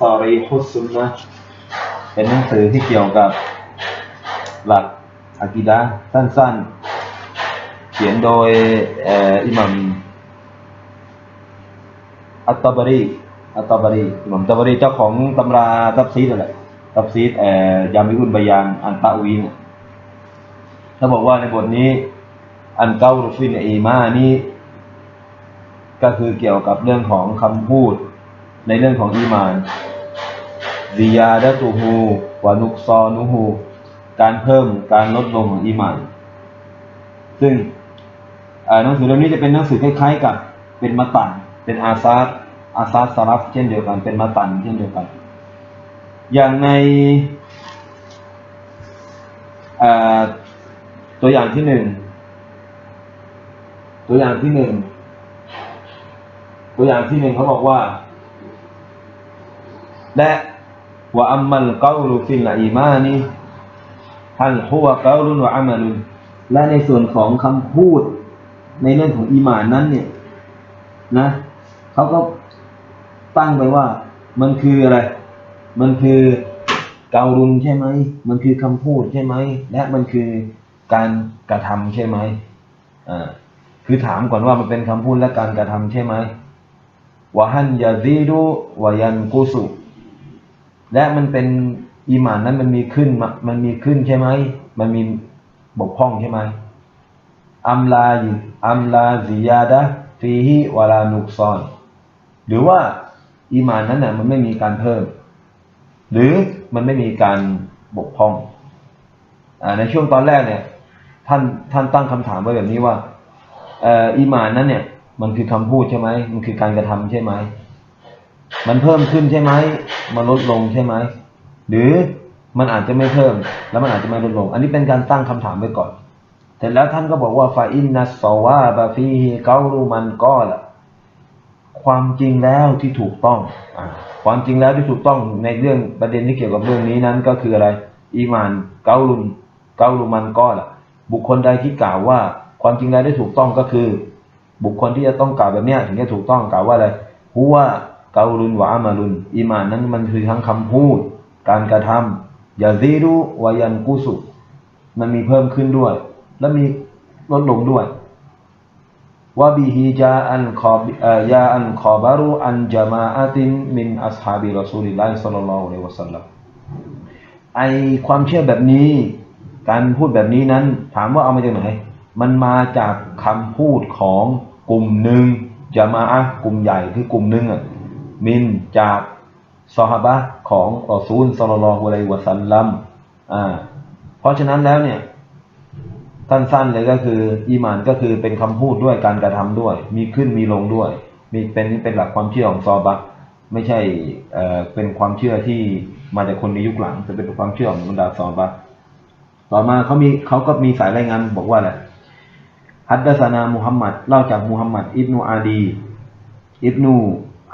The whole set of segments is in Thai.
ซอรีฮุสซุนนะเป็นหนังสือที่เกี่ยวกับหลักอากีดะสั้นๆ เขียนโดยอิหมัมอัตตบารีอัตตบารีอิหมัมตบารีเจ้าของตำราตับซีดนั่นแหละตับซีดเอ่อยามิอุนบายานอันตะวีนเขาบอกว่าในบทนี้ อันเกาลุฟินอีมานี่ก็คือเกี่ยวกับเรื่องของคำพูดในเรื่องของอีมาน ซิยาดะตูฮูวานุกซอนุฮูการเพิ่มการลดลงของอีมานซึ่งหนังสือเล่มนี้จะเป็นหนังสือคล้ายๆกับเป็นมาตันเป็นอาซาสอาซาสสลับเช่นเดียวกันเป็นมาตันเช่นเดียวกัน อย่างในตัวอย่างที่หนึ่งตัวอย่างที่หนึ่งตัวอย่างที่หนึ่งเขาบอกว่า และ ว่าอัมมัลกาลูฟิลอีมานีฮัลฮุวะกาลุนวะอามัลุนและในส่วนของคำพูดในเรื่องของอีหมานนั้นเนี่ยนะเขาก็ตั้งไปว่า มันคืออะไร มันคือเการุนใช่ไหม มันคือคำพูดใช่ไหม และมันคือการกระทำใช่ไหมอ่าคือถามก่อนว่ามันเป็นคำพูดและการกระทำใช่ไหมวะฮันยาซีดูวะยันกุสุ และมันเป็นอีหมานนั้นมันมีขึ้นมันมีขึ้นใช่ไหมมันมีบกพร่องใช่ไหมอัมลายิอัมลาซิยาดะฟีฮิวะลานุกซอน หรือว่าอีหมานนั้นน่ะมันไม่มีการเพิ่ม หรือมันไม่มีการบกพร่องอในช่วงตอนแรกเนี่ยท่านท่านตั้งคำถามไว้แบบนี้ว่าอีหมานนั้นเนี่ยมันคือคำพูดใช่ไหมมันคือการกระทำใช่ไหม มันเพิ่มขึ้นใช่ไหมมันลดลงใช่ไหมหรือมันอาจจะไม่เพิ่ม แล้วมันอาจจะไม่ลดลง อันนี้เป็นการตั้งคำถามไว้ก่อนเสร็จแล้วท่านก็บอกว่าฟาอินนัสซาวาบาฟีเกาลูมันก็ละความจริงแล้วที่ถูกต้องอความจริงแล้วที่ถูกต้องในเรื่องประเด็นที่เกี่ยวกับเรื่องนี้นั้นก็คืออะไร อีมานเกาลุนเกาลูมันก็ละบุคคลใดที่กล่าวว่า ความจริงแล้วที่ถูกต้องก็คือ บุคคลที่จะต้องกล่าวแบบนี้ถึงจะถูกต้องกล่าวว่าอะไรหัว เกาลุนวะมาลุนอีมานนั้นมันคือทั้งคำพูด การกระทำยาซีรุวายันกุสุมันมีเพิ่มขึ้นด้วย และมีลดลงด้วยว่าบิฮิจาอันขอบอ่อยาอันขอบารุอันจามาอาตินมินอัสฮาบิรอซูลิลลาฮิสัลลัลลอฮุอะลัยฮิวะสัลลัมไอความเชื่อแบบนี้ การพูดแบบนี้นั้น ถามว่าเอามาจากไหน มันมาจากคำพูดของกลุ่มหนึ่งจามาอะกลุ่มใหญ่คือกลุ่มหนึ่งอะ มินจากซอฮาบะของรอซูลสลลอฮุอะลัยวะสัลลัมอ่าเพราะฉะนั้นแล้วเนี่ยสั้นๆเลยก็คืออีมานก็คือเป็นคำพูดด้วยการกระทำด้วย มีขึ้นมีลงด้วย มีเป็นเป็นหลักความเชื่อของซอฮบะไม่ใช่เอ่อเป็นความเชื่อที่มาจากคนในยุคหลังแต่เป็นความเชื่อของบรรดาซอฮบะต่อมาเขามีเขาก็มีสายรายงานบอกว่าอะไรฮัดดัสนามุฮัมมัดเล่าจากมุฮัมมัดอิบนูอาดี อิบนู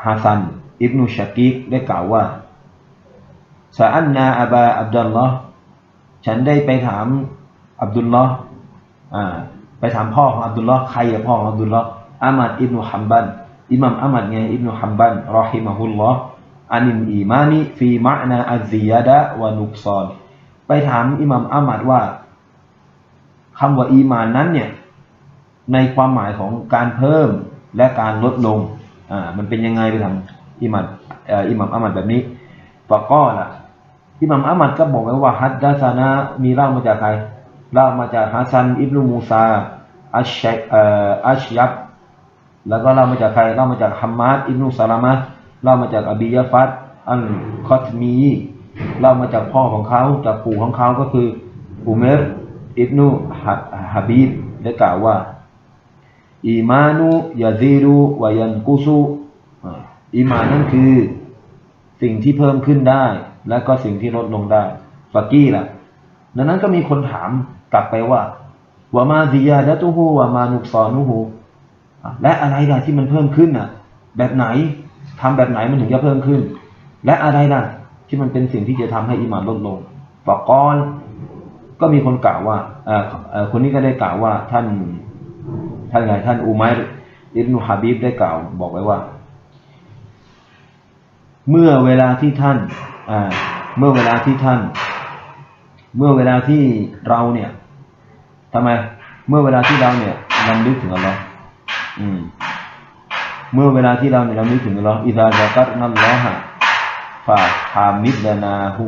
ฮัสซัน อิบนูชากิกได้กล่าวว่าสาอันนาอับาอับดุลลอฮ์ฉันได้ไปถามอับดุลลอฮ์ไปถามพ่อของอับดุลลอฮ์ใครอะพ่อของอับดุลลอฮ์อามัดอิบนุฮัมบันอิหมัมอามัดไงอิบนุฮัมบันรอฮิมะฮุลลอฮ์อานินอีมานิฟีมะนาอัซซิยาดะวานุกซอนไปถามอิหมัมอามัดว่าคำว่าอีมานนั้นเนี่ยในความหมายของการเพิ่มและการลดลง อ่ามันเป็นยังไงไปถามอิหมัมเอ่ออิหมัมอามัดแบบนี้ฟะก็ล่ะอิหมัมอามัดก็บอกไว้ว่าฮัดดัสนะมีเล่ามาจากใครเล่ามาจากฮัสซันอิบนุมูซาอัชชัยเอ่ออัชยับแล้วก็เล่ามาจากใครเล่ามาจากฮัมมัดอิบนุซาลามะเล่ามาจากอบียะฟัดอันคอตมีเล่ามาจากพ่อของเขาจากปู่ของเขาก็คืออุเมรอิบนุฮะบีบได้กล่าวว่า อีมานุยาซีรุวายันกุสุอีมานนั่นคือสิ่งที่เพิ่มขึ้นได้ และก็สิ่งที่ลดลงได้ฟากี้ล่ะ ดังนั้นก็มีคนถามกลับไปว่าวามาซิยาดะตุฮูวามานุกซอนุฮูและอะไรล่ะที่มันเพิ่มขึ้นน่ะ แบบไหนทำแบบไหนมันถึงจะเพิ่มขึ้น และอะไรล่ะ ที่มันเป็นสิ่งที่จะทำให้อีมานลดลงฟากกอนก็มีคนกล่าวว่าคนนี้ก็ได้กล่าวว่าท่าน ท่านไงท่านอูมัยอิบนุฮะบีบได้กล่าวบอกไว้ว่า เมื่อเวลาที่ท่านอ่าเมื่อเวลาที่ท่าน เมื่อเวลาที่เราเนี่ยทำไม เมื่อเวลาที่เราเนี่ยรำลึกถึงอัลลอฮ์อืม เมื่อเวลาที่เราเนี่ยรำลึกถึงอัลลอฮ์อิซาจักัตนัลลอฮะฟาฮามิดนาหู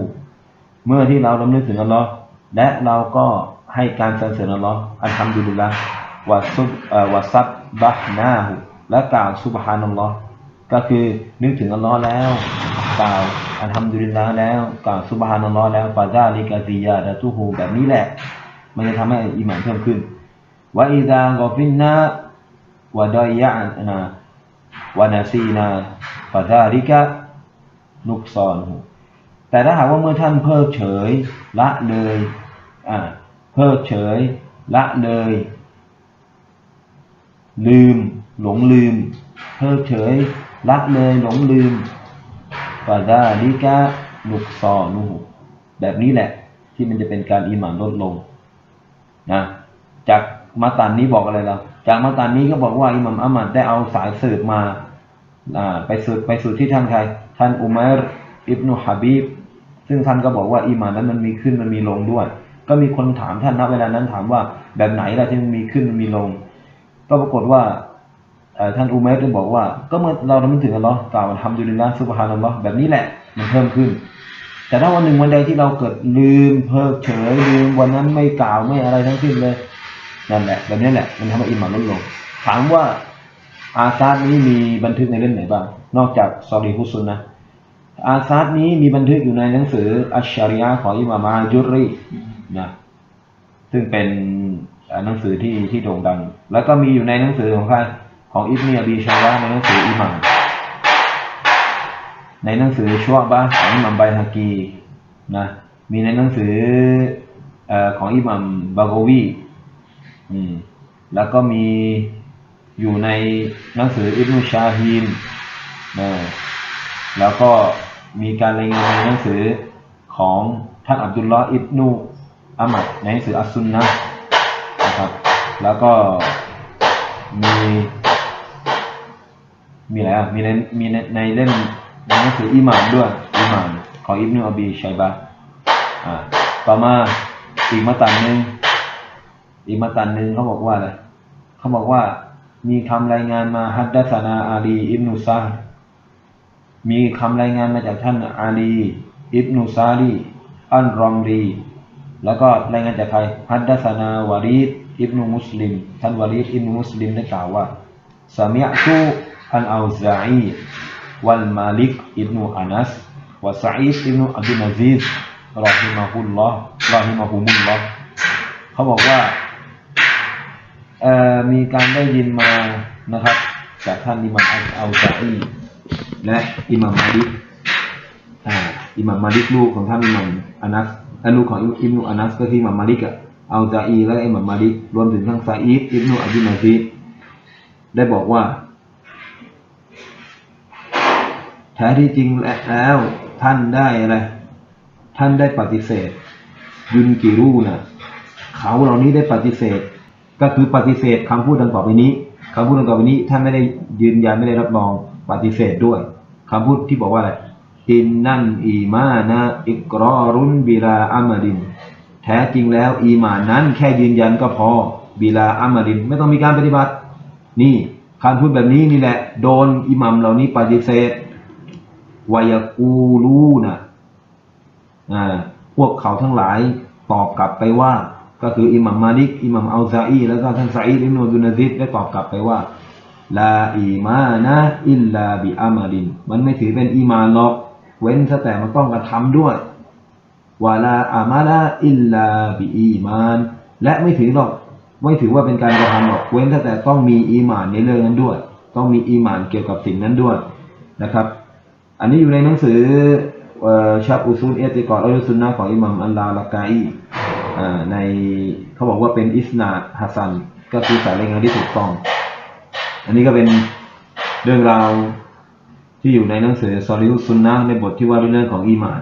เมื่อที่เรารำลึกถึงอัลลอฮ์และเราก็ให้การสรรเสริญอัลลอฮ์อัลฮัมดุลิลละ วะซุบวะซับบะฮ์นาหูและกล่าวซุบฮานัลลอฮ์ก็คือนึกถึงอัลลอฮ์แล้ว กล่าวอัลฮัมดุลิลละแล้วกล่าวซุบฮานัลลอฮ์แล้วฟาซาลิกาซิยาดะตุฮูแบบนี้แหละ มันจะทำให้อีหมานเพิ่มขึ้นวะอิซากอฟินนาวะดอยยะนาวะนาซีนาฟาซาลิกะนุกซอนหูแต่ถ้าหากว่าเมื่อท่านเพิกเฉยละเลยอ่าเพิกเฉยละเลย ลืม หลงลืมเพิกเฉยละเลยหลงลืมฟาซาลิกะนุกซอนูแบบนี้แหละ ที่มันจะเป็นการอีหมานลดลงนะจากมาตันนี้บอกอะไรเราจากมาตันนี้ก็บอกว่าอิหมัมอามัดได้เอาสายสืบมาอ่าไปสืบไปสืบที่ท่านใครท่านอุมัรอิบนุฮะบีบซึ่งท่านก็บอกว่าอีหมานนั้นมันมีขึ้นมันมีลงด้วย ก็มีคนถามท่านณเวลานั้นถามว่าแบบไหนล่ะที่มันมีขึ้นมันมีลง ก็ปรากฏว่าท่านอุมัรได้บอกว่า ก็เมื่อเราทำถึงอัลลอฮ์กล่าวทำดุลิลละซุบฮานัลลอฮ์แบบนี้แหละ มันเพิ่มขึ้น แต่ถ้าวันหนึ่งวันใดที่เราเกิดลืมเพิกเฉยลืมวันนั้นไม่กล่าวไม่อะไรทั้งสิ้นเลยนั่นแหละแบบนี้แหละมันทำให้อิหมานลดลง ถามว่าอาซาดนี้มีบันทึกในเล่มไหนบ้าง นอกจากซอรีฮุสซุนนะอาซาดนี้มีบันทึกอยู่ในหนังสืออัชชาริยะของอิหม่ามอาจุรีนะซึ่งเป็น หนังสือที่ที่โด่งดัง แล้วก็มีอยู่ในหนังสือของใครของอิบเนียบีชาวะในหนังสืออิหม่ามในหนังสือชัวบะของอิหมัมไบฮากีนะมีในหนังสืออของอิหมัมบาโกวีอืมแล้วก็มีอยู่ในหนังสืออิบนุชาฮีนนะแล้วก็มีการรายงานในหนังสือของท่านอับดุลลอฮ์อิบนุอามัดในหนังสืออัสซุนนะ นะครับ แล้วก็มีมีอะไรอะ มีในมีในในเล่มในหนังสืออิหมานด้วยอิหมานของอิบนุอบีชัยบะอ่าต่อมาอีกมาตันหนึ่งอีกมาตันหนึ่งเขาบอกว่าอะไรเขาบอกว่ามีคำรายงานมาฮัดดัสนาอาลีอิบนุซาห์มีคำรายงานมาจากท่านอาลีอิบนุซาลีอันรอมรีแล้วก็รายงานจากใครฮัดดัสนาวารีด อิบนุมุสลิมท่านวารีดอิบนุมุสลิมได้กล่าวว่าสามิอตุอันอัลซาอีวัลมาลิกอิบนุอานัสวะซาอีดอิบนุอับดุลอาซีซรอฮิมะฮุลลอฮ์รอฮิมะฮุมุลลอฮ์เขาบอกว่ามีการได้ยินมานะครับ จากท่านอิมัมอัลซาอีและอิมัมมาลิกอิมัมมาลิกลูกของท่านอิมัมอานัสลูกของอิบนุอานัสก็คืออิมัมมาลิกอะ อัลซาอีและอิหมัมมาลิกรวมถึงทั้งซาอีดอิบนุอับดุลอาซีได้บอกว่า แท้ที่จริงแล้วท่านได้อะไรท่านได้ปฏิเสธ ยุนกิรูนะเขาเหล่านี้ได้ปฏิเสธ ก็คือปฏิเสธคำพูดดังต่อไปนี้คำพูดดังต่อไปนี้ท่านไม่ได้ยืนยันไม่ได้รับรองปฏิเสธด้วยคำพูดที่บอกว่าอะไรอินนั่นอีมานะอิกรอรุนบิลาอามาดิน ท้จริงแล้ว อีหมานนั้นแค่ยืนยันก็พอบิลาอามาดินไม่ต้องมีการปฏิบัติ นี่คำพูดแบบนี้นี่แหละ โดนอิหมัมเหล่านี้ปฏิเสธวายากูลูนะอ่าพวกเขาทั้งหลายตอบกลับไปว่า ก็คืออิหมัมมาลิกอิหมัมอัลซาอีแล้วก็ท่านซาอีอิบนุดุนซิดได้ตอบกลับไปว่าลาอีมานะอิลลาบิอามาลิน มันไม่ถือเป็นอีมานหรอก เว้นแต่มันต้องกระทำด้วย วาลาอามาละอิลลาบิอีมาน และไม่ถือหรอกไม่ถือว่าเป็นการกระทำหรอกเว้นแต่ต้องมีอีมานในเรื่องนั้นด้วย ต้องมีอีมานเกี่ยวกับสิ่งนั้นด้วยนะครับ อันนี้อยู่ในหนังสือชับอุซูลเอติกอดอัลซุนนะของอิหมัมอัลลาละกาอีในเขาบอกว่าเป็นอิสนาฮัสซันก็คือสายรายงานที่ถูกต้อง อันนี้ก็เป็นเรื่องราวที่อยู่ในหนังสือซอลิอุสซุนนะในบทที่ว่าด้วยเรื่องของอีมาน